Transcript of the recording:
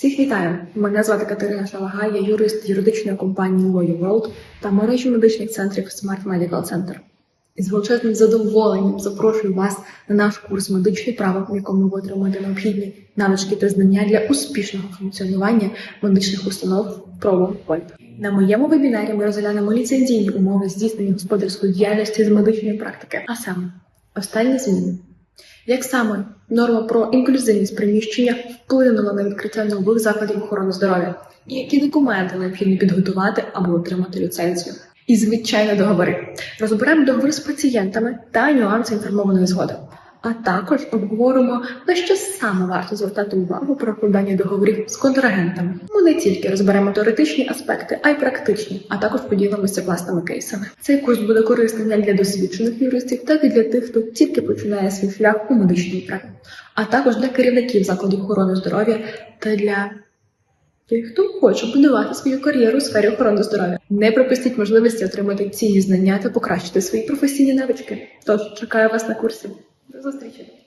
Всіх вітаю! Мене звати Катерина Шалагай, я юрист юридичної компанії Lawyer World та мережі медичних центрів Smart Medical Center. І з величезним задоволенням запрошую вас на наш курс медичне право, в якому ви отримаєте необхідні навички та знання для успішного функціонування медичних установ в правовому. На моєму вебінарі ми розглянемо ліцензійні умови здійснення господарської діяльності з медичної практики, а саме останні зміни. Як саме норма про інклюзивність приміщення вплинула на відкриття нових закладів охорони здоров'я? І які документи необхідно підготувати або отримати ліцензію? І звичайно договори. Розберемо договори з пацієнтами та нюанси інформованої згоди. А також обговоримо, на що саме варто звертати увагу при укладанні договорів з контрагентами. Ми не тільки розберемо теоретичні аспекти, а й практичні, а також поділимося власними кейсами. Цей курс буде корисним як для досвідчених юристів, так і для тих, хто тільки починає свій шлях у медичній праці, а також для керівників закладів охорони здоров'я та для тих, хто хоче будувати свою кар'єру у сфері охорони здоров'я. Не пропустіть можливості отримати цінні знання та покращити свої професійні навички. Тож чекаю вас на курсі. Зустрічі!